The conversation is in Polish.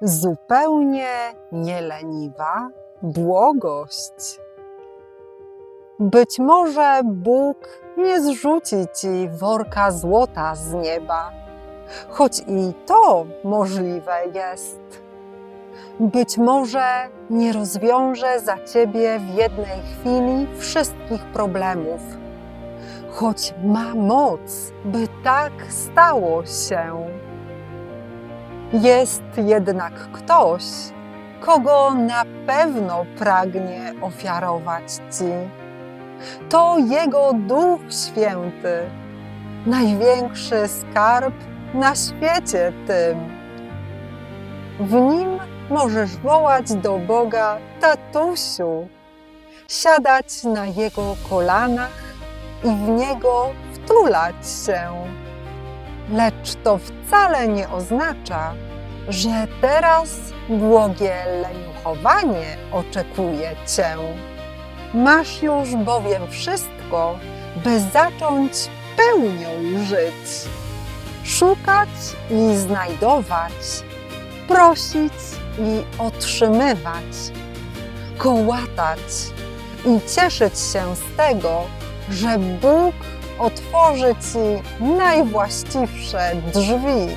zupełnie nieleniwa błogość. Być może Bóg nie zrzuci ci worka złota z nieba, choć i to możliwe jest. Być może nie rozwiąże za ciebie w jednej chwili wszystkich problemów, choć ma moc, by tak stało się. Jest jednak ktoś, kogo na pewno pragnie ofiarować ci. To Jego Duch Święty, największy skarb na świecie tym. W nim możesz wołać do Boga tatusiu, siadać na Jego kolanach i w Niego wtulać się. Lecz to wcale nie oznacza, że teraz błogie leniuchowanie oczekuje Cię. Masz już bowiem wszystko, by zacząć pełnią żyć. Szukać i znajdować, prosić i otrzymywać, kołatać i cieszyć się z tego, że Bóg otworzy Ci najwłaściwsze drzwi.